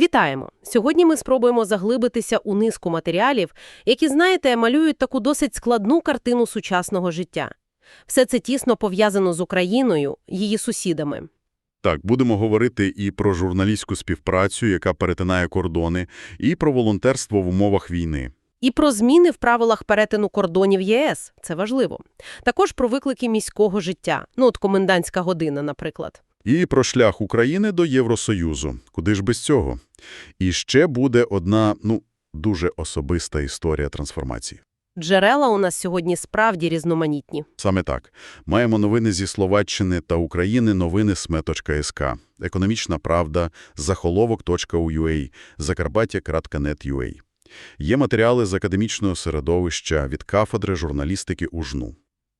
Вітаємо! Сьогодні ми спробуємо заглибитися у низку матеріалів, які, знаєте, малюють таку досить складну картину сучасного життя. Все це тісно пов'язано з Україною, її сусідами. Так, будемо говорити і про журналістську співпрацю, яка перетинає кордони, і про волонтерство в умовах війни. І про зміни в правилах перетину кордонів ЄС – це важливо. Також про виклики міського життя, ну от комендантська година, наприклад. І про шлях України до Євросоюзу. Куди ж без цього? І ще буде одна, ну, дуже особиста історія трансформації. Джерела у нас сьогодні справді різноманітні. Саме так. Маємо новини зі Словаччини та України, новини sme.sk, економічна правда, захоловок.ua, закарпаття.net.ua. Є матеріали з академічного середовища від кафедри журналістики УЖНУ.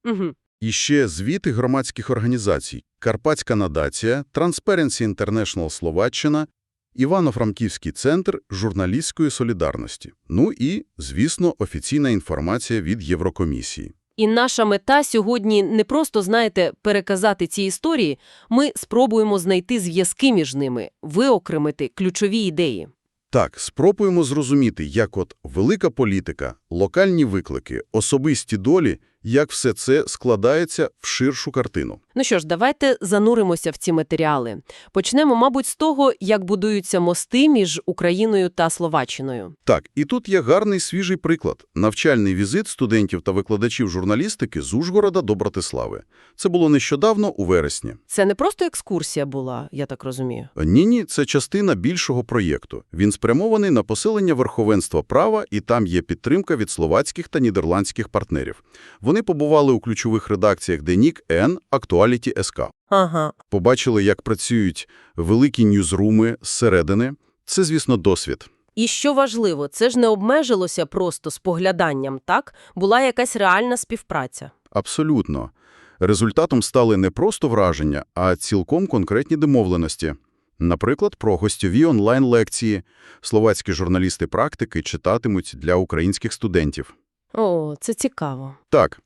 Угу. І ще звіти громадських організацій «Карпатська надація», «Transparency International Словаччина», Івано-Франківський центр журналістської солідарності. Ну і, звісно, офіційна інформація від Єврокомісії. І наша мета сьогодні не просто, знаєте, переказати ці історії, ми спробуємо знайти зв'язки між ними, виокремити ключові ідеї. Так, спробуємо зрозуміти, як от велика політика, локальні виклики, особисті долі, як все це складається в ширшу картину. Ну що ж, давайте зануримося в ці матеріали. Почнемо, мабуть, з того, як будуються мости між Україною та Словаччиною. Так, і тут є гарний свіжий приклад – навчальний візит студентів та викладачів журналістики з Ужгорода до Братислави. Це було нещодавно, у вересні. Це не просто екскурсія була, я так розумію. Ні-ні, це частина більшого проєкту. Він спрямований на посилення верховенства права, і там є підтримка від словацьких та нідерландських партнерів. Вони побували у ключових редакціях Денік Н, Актуаліті СК. Ага. Побачили, як працюють великі ньюзруми зсередини. Це, звісно, досвід. І що важливо, це ж не обмежилося просто спогляданням, так? Була якась реальна співпраця. Абсолютно. Результатом стали не просто враження, а цілком конкретні домовленості. Наприклад, про гостьові онлайн-лекції. Словацькі журналісти-практики читатимуть для українських студентів. О, це цікаво. Так.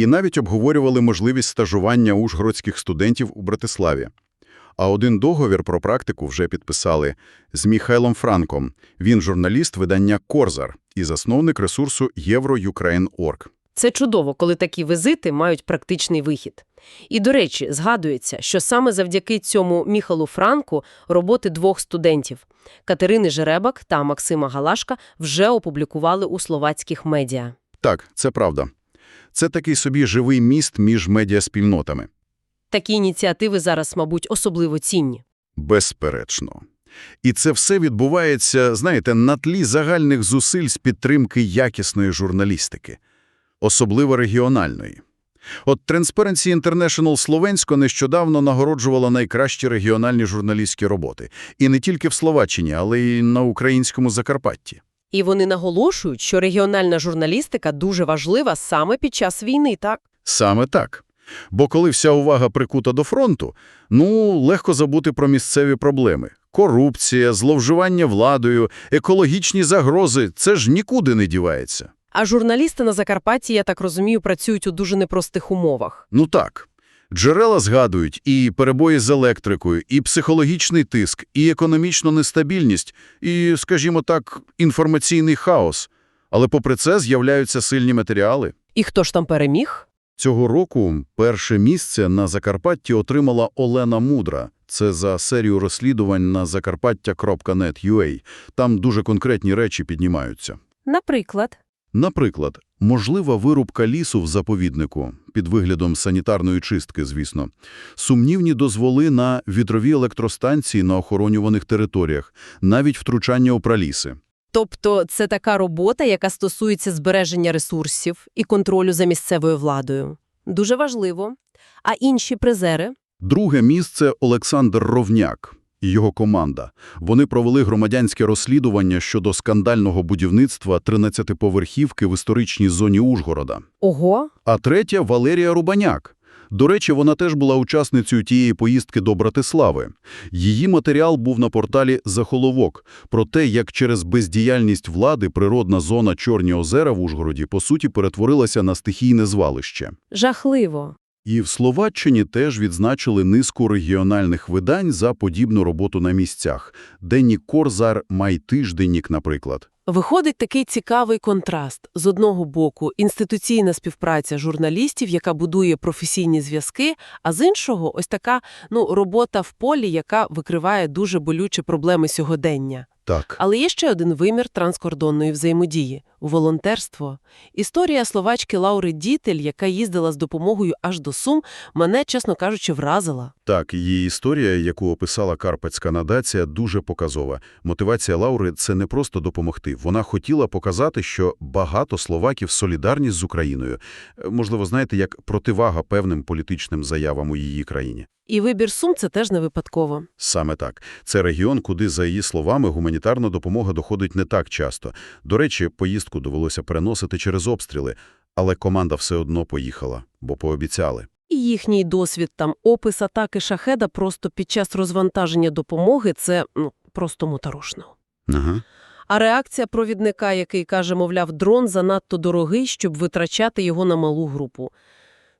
І навіть обговорювали можливість стажування ужгородських студентів у Братиславі. А один договір про практику вже підписали з Міхайлом Франком. Він журналіст видання «Корзар» і засновник ресурсу Євро-Юкрейн.орг. Це чудово, коли такі візити мають практичний вихід. І, до речі, згадується, що саме завдяки цьому Міхалу Франку роботи двох студентів – Катерини Жеребак та Максима Галашка – вже опублікували у словацьких медіа. Так, це правда. Це такий собі живий міст між медіаспільнотами. Такі ініціативи зараз, мабуть, особливо цінні. Безперечно. І це все відбувається, знаєте, на тлі загальних зусиль з підтримки якісної журналістики, особливо регіональної. От Transparency International Словенсько нещодавно нагороджувала найкращі регіональні журналістські роботи. І не тільки в Словаччині, але й на українському Закарпатті. І вони наголошують, що регіональна журналістика дуже важлива саме під час війни, так? Саме так. Бо коли вся увага прикута до фронту, ну, легко забути про місцеві проблеми. Корупція, зловживання владою, екологічні загрози – це ж нікуди не дівається. А журналісти на Закарпатті, я так розумію, працюють у дуже непростих умовах. Ну так. Джерела згадують і перебої з електрикою, і психологічний тиск, і економічну нестабільність, і, скажімо так, інформаційний хаос. Але попри це з'являються сильні матеріали. І хто ж там переміг? Цього року перше місце на Закарпатті отримала Олена Мудра. Це за серію розслідувань на закарпаття.net.ua. Там дуже конкретні речі піднімаються. Наприклад. Наприклад, можлива вирубка лісу в заповіднику, під виглядом санітарної чистки, звісно, сумнівні дозволи на вітрові електростанції на охоронюваних територіях, навіть втручання у праліси. Тобто це така робота, яка стосується збереження ресурсів і контролю за місцевою владою. Дуже важливо. А інші призери? Друге місце – Олександр Ровняк і його команда. Вони провели громадянське розслідування щодо скандального будівництва 13-поверхівки в історичній зоні Ужгорода. Ого! А третя – Валерія Рубаняк. До речі, вона теж була учасницею тієї поїздки до Братислави. Її матеріал був на порталі «Захоловок» про те, як через бездіяльність влади природна зона Чорні озера в Ужгороді по суті перетворилася на стихійне звалище. Жахливо. І в Словаччині теж відзначили низку регіональних видань за подібну роботу на місцях. Деннік Корзар, Майтижденнік, наприклад. Виходить такий цікавий контраст. З одного боку, інституційна співпраця журналістів, яка будує професійні зв'язки, а з іншого – ось така ну, робота в полі, яка викриває дуже болючі проблеми сьогодення. Так. Але є ще один вимір транскордонної взаємодії – волонтерство. Історія словачки Лаури Дітель, яка їздила з допомогою аж до Сум, мене, чесно кажучи, вразила. Так, її історія, яку описала Карпатська надація, дуже показова. Мотивація Лаури – це не просто допомогти. Вона хотіла показати, що багато словаків солідарні з Україною. Е, Можливо, знаєте, як противага певним політичним заявам у її країні. І вибір Сум – це теж не випадково. Саме так. Це регіон, куди, за її словами, гуманітарна допомога доходить не так часто. До речі, поїздку довелося переносити через обстріли, але команда все одно поїхала, бо пообіцяли. І їхній досвід там опис атаки шахеда просто під час розвантаження допомоги – це ну, просто моторошно. Ага. А реакція провідника, який каже, мовляв, дрон занадто дорогий, щоб витрачати його на малу групу.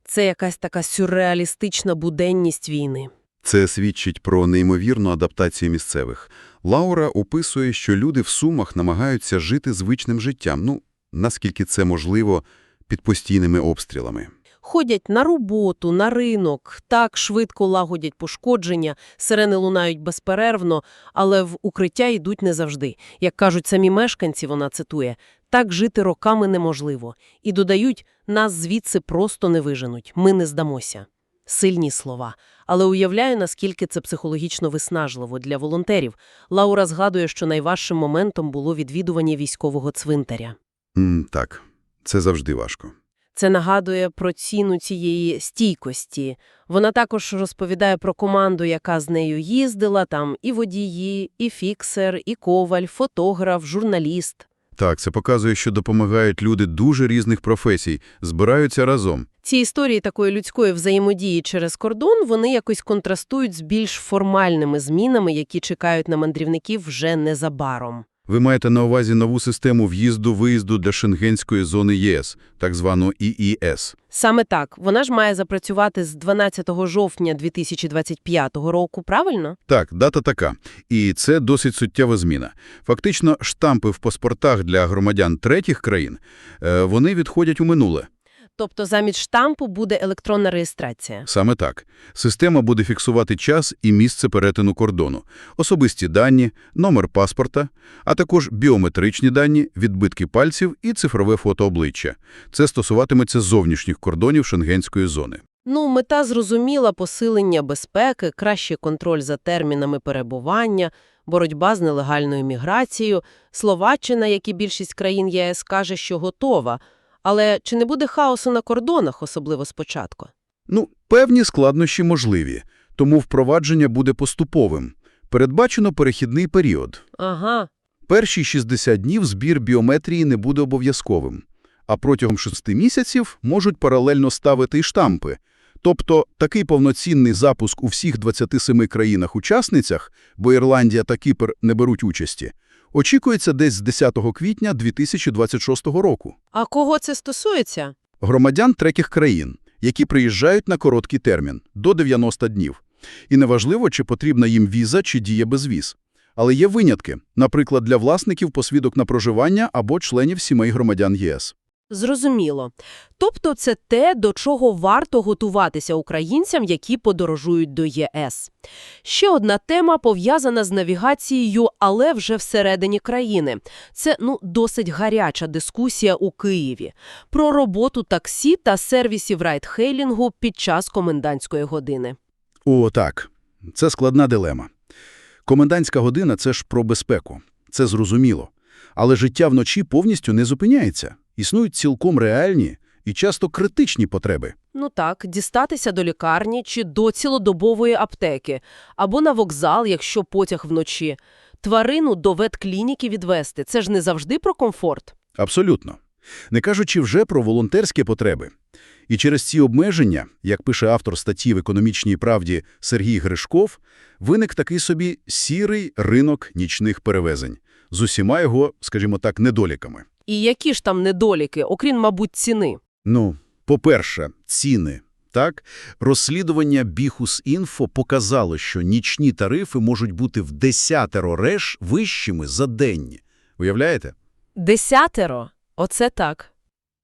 Це якась така сюрреалістична буденність війни. Це свідчить про неймовірну адаптацію місцевих. Лаура описує, що люди в Сумах намагаються жити звичним життям, ну, наскільки це можливо, під постійними обстрілами. Ходять на роботу, на ринок, так швидко лагодять пошкодження, сирени лунають безперервно, але в укриття йдуть не завжди. Як кажуть самі мешканці, вона цитує, «так жити роками неможливо». І додають, нас звідси просто не виженуть, ми не здамося. Сильні слова. Але уявляю, наскільки це психологічно виснажливо для волонтерів. Лаура згадує, що найважчим моментом було відвідування військового цвинтаря. М, так, це завжди важко. Це нагадує про ціну цієї стійкості. Вона також розповідає про команду, яка з нею їздила, там і водії, і фіксер, і коваль, фотограф, журналіст. Так, це показує, що допомагають люди дуже різних професій, збираються разом. Ці історії такої людської взаємодії через кордон, вони якось контрастують з більш формальними змінами, які чекають на мандрівників вже незабаром. Ви маєте на увазі нову систему в'їзду-виїзду для шенгенської зони ЄС, так звану ІІС. Саме так. Вона ж має запрацювати з 12 жовтня 2025 року, правильно? Так, дата така. І це досить суттєва зміна. Фактично, штампи в паспортах для громадян третіх країн, е, вони відходять у минуле. Тобто замість штампу буде електронна реєстрація. Саме так. Система буде фіксувати час і місце перетину кордону, особисті дані, номер паспорта, а також біометричні дані, відбитки пальців і цифрове фото обличчя. Це стосуватиметься зовнішніх кордонів шенгенської зони. Ну, мета зрозуміла – посилення безпеки, кращий контроль за термінами перебування, боротьба з нелегальною міграцією. Словаччина, як і більшість країн ЄС, каже, що готова. Але чи не буде хаосу на кордонах, особливо спочатку? Ну, певні складнощі можливі, тому впровадження буде поступовим. Передбачено перехідний період. Ага. Перші 60 днів збір біометрії не буде обов'язковим, а протягом 6 місяців можуть паралельно ставити і штампи. Тобто такий повноцінний запуск у всіх 27 країнах-учасницях, бо Ірландія та Кіпр не беруть участі, очікується десь з 10 квітня 2026 року. А кого це стосується? Громадян третіх країн, які приїжджають на короткий термін – до 90 днів. І неважливо, чи потрібна їм віза, чи діє безвіз. Але є винятки, наприклад, для власників посвідок на проживання або членів сімей громадян ЄС. Зрозуміло. Тобто це те, до чого варто готуватися українцям, які подорожують до ЄС. Ще одна тема пов'язана з навігацією, але вже всередині країни. Це, ну, досить гаряча дискусія у Києві про роботу таксі та сервісів райдхейлінгу під час комендантської години. О, так. Це складна дилема. Комендантська година – це ж про безпеку. Це зрозуміло. Але життя вночі повністю не зупиняється. Існують цілком реальні і часто критичні потреби. Ну так, дістатися до лікарні чи до цілодобової аптеки, або на вокзал, якщо потяг вночі. Тварину до ветклініки відвести – це ж не завжди про комфорт. Абсолютно. Не кажучи вже про волонтерські потреби. І через ці обмеження, як пише автор статті в «Економічній правді» Сергій Гришков, виник такий собі сірий ринок нічних перевезень з усіма його, скажімо так, недоліками. І які ж там недоліки, окрім, мабуть, ціни? Ну, по-перше, ціни. Так, розслідування Біхус-Інфо показало, що нічні тарифи можуть бути в десятеро реш вищими за денні. Уявляєте? Десятеро. Оце так.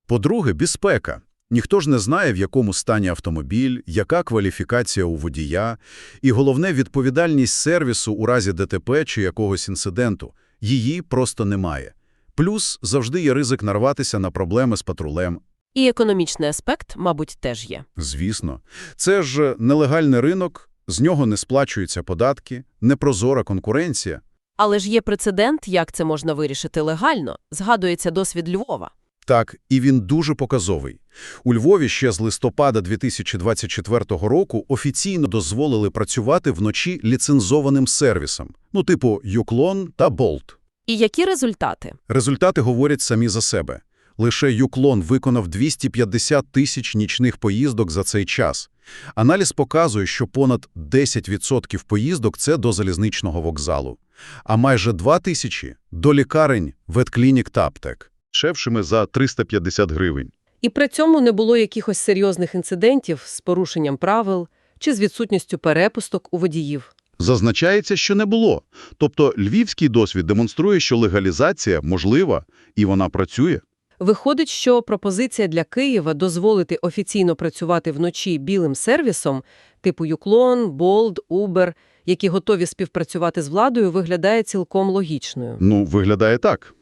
По-друге, безпека. Ніхто ж не знає, в якому стані автомобіль, яка кваліфікація у водія, і головне – відповідальність сервісу у разі ДТП чи якогось інциденту. Її просто немає. Плюс завжди є ризик нарватися на проблеми з патрулем. І економічний аспект, мабуть, теж є. Звісно. Це ж нелегальний ринок, з нього не сплачуються податки, непрозора конкуренція. Але ж є прецедент, як це можна вирішити легально. Згадується досвід Львова. Так, і він дуже показовий. У Львові ще з листопада 2024 року офіційно дозволили працювати вночі ліцензованим сервісом, ну типу Юклон та Болт. І які результати? Результати говорять самі за себе. Лише Юклон виконав 250 тисяч нічних поїздок за цей час. Аналіз показує, що понад 10% поїздок – це до залізничного вокзалу, а майже 2 тисячі – до лікарень, ветклінік та аптек. Шевшими за 350 гривень. І при цьому не було якихось серйозних інцидентів з порушенням правил чи з відсутністю перепусток у водіїв. Зазначається, що не було. Тобто львівський досвід демонструє, що легалізація можлива і вона працює. Виходить, що пропозиція для Києва дозволити офіційно працювати вночі білим сервісом, типу Юклон, Болд, Убер, які готові співпрацювати з владою, виглядає цілком логічною. Ну, виглядає так.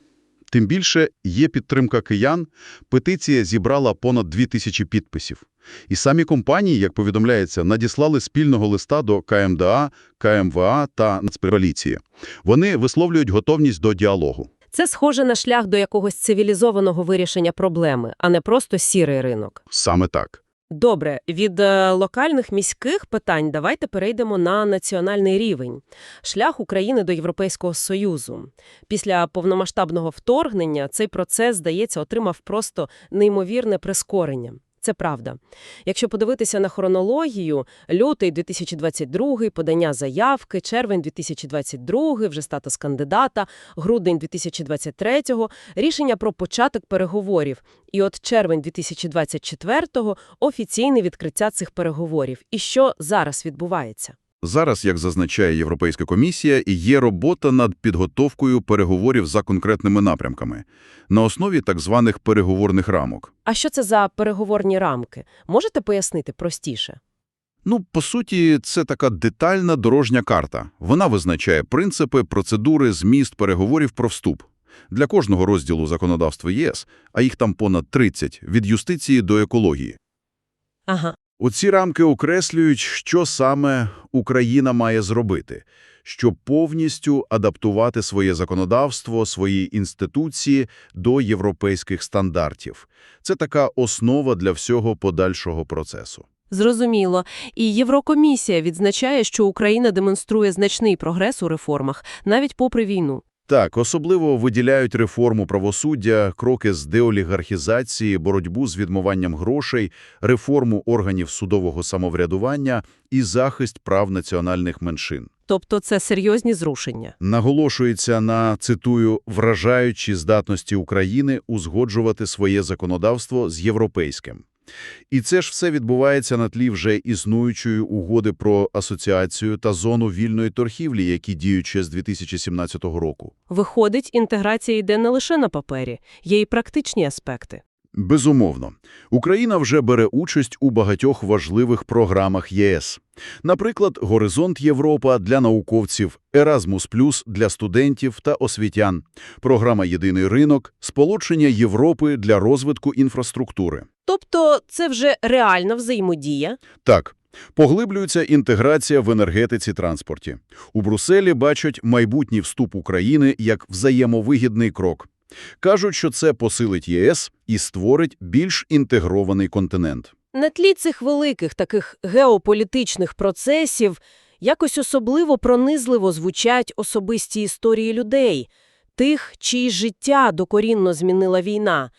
Тим більше є підтримка киян, петиція зібрала понад 2000 підписів. І самі компанії, як повідомляється, надіслали спільного листа до КМДА, КМВА та Нацполіції. Вони висловлюють готовність до діалогу. Це схоже на шлях до якогось цивілізованого вирішення проблеми, а не просто сірий ринок. Саме так. Добре, від е, локальних міських питань давайте перейдемо на національний рівень. Шлях України до Європейського Союзу. Після повномасштабного вторгнення цей процес, здається, отримав просто неймовірне прискорення. Це правда. Якщо подивитися на хронологію, лютий 2022, подання заявки, червень 2022, вже статус кандидата, грудень 2023, рішення про початок переговорів. І от червень 2024 офіційне відкриття цих переговорів. І що зараз відбувається? Зараз, як зазначає Європейська комісія, і є робота над підготовкою переговорів за конкретними напрямками на основі так званих переговорних рамок. А що це за переговорні рамки? Можете пояснити простіше? Ну, по суті, це така детальна дорожня карта. Вона визначає принципи, процедури, зміст переговорів про вступ. Для кожного розділу законодавства ЄС, а їх там понад 30, від юстиції до екології. Ага. Оці рамки окреслюють, що саме Україна має зробити, щоб повністю адаптувати своє законодавство, свої інституції до європейських стандартів. Це така основа для всього подальшого процесу. Зрозуміло. І Єврокомісія відзначає, що Україна демонструє значний прогрес у реформах, навіть попри війну. Так, особливо виділяють реформу правосуддя, кроки з деолігархізації, боротьбу з відмиванням грошей, реформу органів судового самоврядування і захист прав національних меншин. Тобто це серйозні зрушення. Наголошується на, цитую, «вражаючій здатності України узгоджувати своє законодавство з європейським». І це ж все відбувається на тлі вже існуючої угоди про асоціацію та зону вільної торгівлі, які діють ще з 2017 року. Виходить, інтеграція йде не лише на папері, є і практичні аспекти. Безумовно. Україна вже бере участь у багатьох важливих програмах ЄС. Наприклад, «Горизонт Європа» для науковців, «Еразмус Плюс» для студентів та освітян, програма «Єдиний ринок», сполучення Європи для розвитку інфраструктури. Тобто це вже реальна взаємодія. Так, поглиблюється інтеграція в енергетиці транспорті. У Брюсселі бачать майбутній вступ України як взаємовигідний крок. Кажуть, що це посилить ЄС і створить більш інтегрований континент. На тлі цих великих таких геополітичних процесів якось особливо пронизливо звучать особисті історії людей, тих, чиї життя докорінно змінила війна.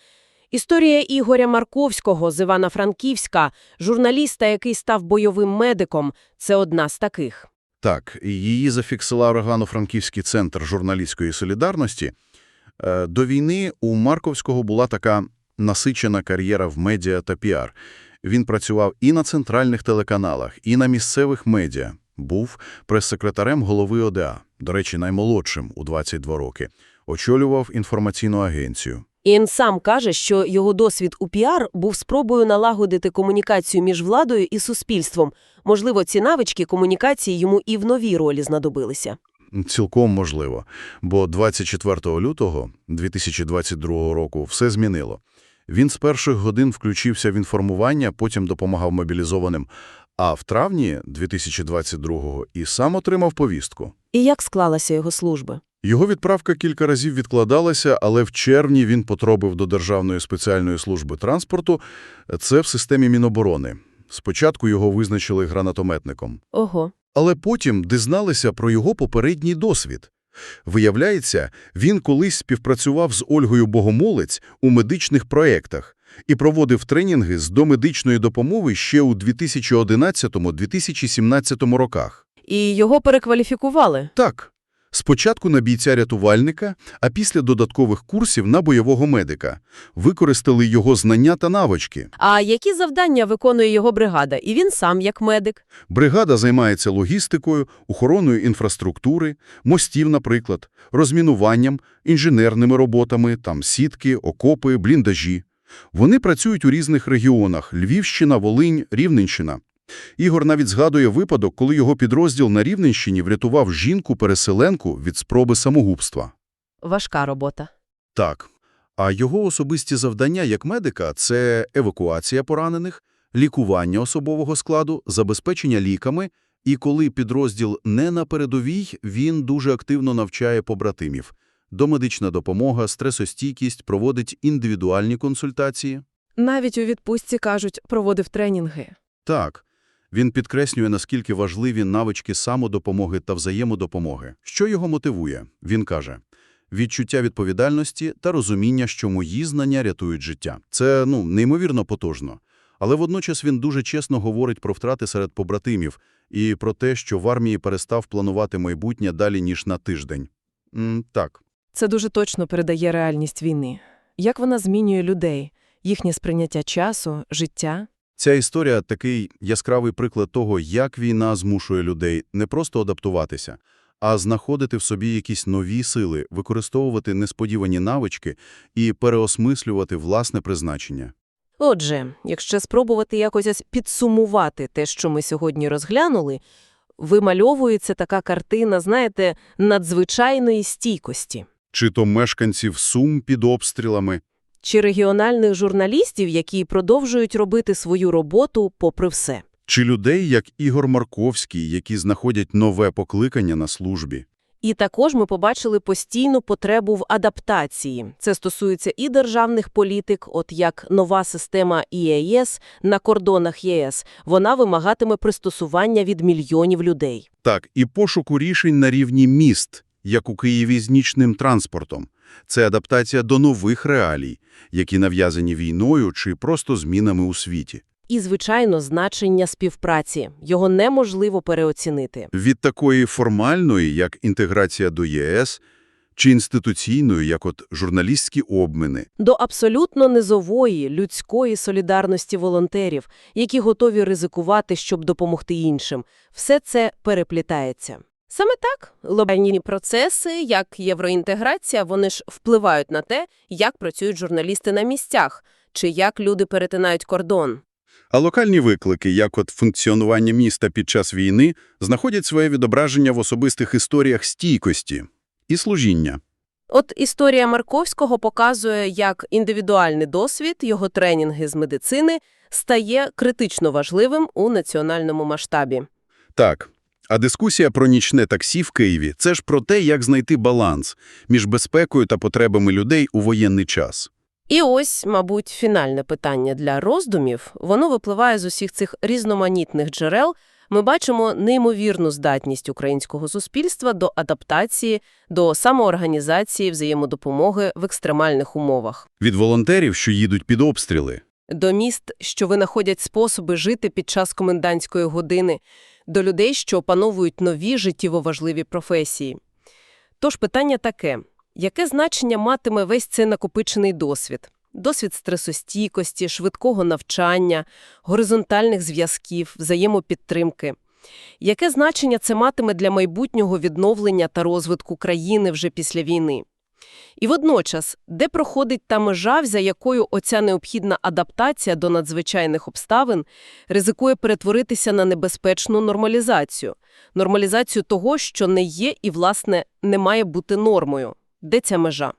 Історія Ігоря Марковського з Івана-Франківська, журналіста, який став бойовим медиком, це одна з таких. Так, її зафіксував Рогано-Франківський центр журналістської солідарності. Е, До війни у Марковського була така насичена кар'єра в медіа та піар. Він працював і на центральних телеканалах, і на місцевих медіа. Був прес-секретарем голови ОДА, до речі, наймолодшим у 22 роки. Очолював інформаційну агенцію. І він сам каже, що його досвід у піар був спробою налагодити комунікацію між владою і суспільством. Можливо, ці навички комунікації йому і в новій ролі знадобилися. Цілком можливо, бо 24 лютого 2022 року все змінило. Він з перших годин включився в інформування, потім допомагав мобілізованим, а в травні 2022-го і сам отримав повістку. І як склалася його служба? Його відправка кілька разів відкладалася, але в червні він потрапив до Державної спеціальної служби транспорту. Це в системі Міноборони. Спочатку його визначили гранатометником. Ого. Але потім дізналися про його попередній досвід. Виявляється, він колись співпрацював з Ольгою Богомолець у медичних проєктах і проводив тренінги з домедичної допомоги ще у 2011-2017 роках. І його перекваліфікували. Так, спочатку на бійця-рятувальника, а після додаткових курсів на бойового медика. Використали його знання та навички. А які завдання виконує його бригада? І він сам як медик? Бригада займається логістикою, охороною інфраструктури, мостів, наприклад, розмінуванням, інженерними роботами, там сітки, окопи, бліндажі. Вони працюють у різних регіонах – Львівщина, Волинь, Рівненщина. Ігор навіть згадує випадок, коли його підрозділ на Рівненщині врятував жінку-переселенку від спроби самогубства. Важка робота. Так. А його особисті завдання як медика – це евакуація поранених, лікування особового складу, забезпечення ліками, і коли підрозділ не на передовій, він дуже активно навчає побратимів. Домедична допомога, стресостійкість, проводить індивідуальні консультації. Навіть у відпустці, кажуть, проводив тренінги. Так, він підкреслює, наскільки важливі навички самодопомоги та взаємодопомоги. Що його мотивує? Він каже – відчуття відповідальності та розуміння, що мої знання рятують життя. Це, ну, неймовірно потужно. Але водночас він дуже чесно говорить про втрати серед побратимів і про те, що в армії перестав планувати майбутнє далі, ніж на тиждень. М, так. Це дуже точно передає реальність війни. Як вона змінює людей, їхнє сприйняття часу, життя? Ця історія – такий яскравий приклад того, як війна змушує людей не просто адаптуватися, а знаходити в собі якісь нові сили, використовувати несподівані навички і переосмислювати власне призначення. Отже, якщо спробувати якось ось підсумувати те, що ми сьогодні розглянули, вимальовується така картина, знаєте, надзвичайної стійкості. Чи то мешканців Сум під обстрілами, Чи регіональних журналістів, які продовжують робити свою роботу попри все. чи людей, як Ігор Марковський, які знаходять нове покликання на службі. І також ми побачили постійну потребу в адаптації. Це стосується і державних політик, от як нова система ІЕС на кордонах ЄС. Вона вимагатиме пристосування від мільйонів людей. Так, і пошуку рішень на рівні міст, як у Києві з нічним транспортом. Це адаптація до нових реалій, які нав'язані війною чи просто змінами у світі. І, звичайно, значення співпраці. Його неможливо переоцінити. Від такої формальної, як інтеграція до ЄС, чи інституційної, як от журналістські обміни. До абсолютно низової, людської солідарності волонтерів, які готові ризикувати, щоб допомогти іншим. Все це переплітається. Саме так, глобальні процеси, як євроінтеграція, вони ж впливають на те, як працюють журналісти на місцях, чи як люди перетинають кордон. А локальні виклики, як от функціонування міста під час війни, знаходять своє відображення в особистих історіях стійкості і служіння. От історія Марковського показує, як індивідуальний досвід, його тренінги з медицини стає критично важливим у національному масштабі. Так, а дискусія про нічне таксі в Києві – це ж про те, як знайти баланс між безпекою та потребами людей у воєнний час. І ось, мабуть, фінальне питання для роздумів. Воно випливає з усіх цих різноманітних джерел. Ми бачимо неймовірну здатність українського суспільства до адаптації, до самоорганізації, взаємодопомоги в екстремальних умовах. Від волонтерів, що їдуть під обстріли, До міст, що винаходять способи жити під час комендантської години, до людей, що опановують нові життєво важливі професії. Тож питання таке. Яке значення матиме весь цей накопичений досвід? досвід стресостійкості, швидкого навчання, горизонтальних зв'язків, взаємопідтримки. Яке значення це матиме для майбутнього відновлення та розвитку країни вже після війни? І водночас, де проходить та межа, за якою оця необхідна адаптація до надзвичайних обставин ризикує перетворитися на небезпечну нормалізацію? Нормалізацію того, що не є і, власне, не має бути нормою. Де ця межа?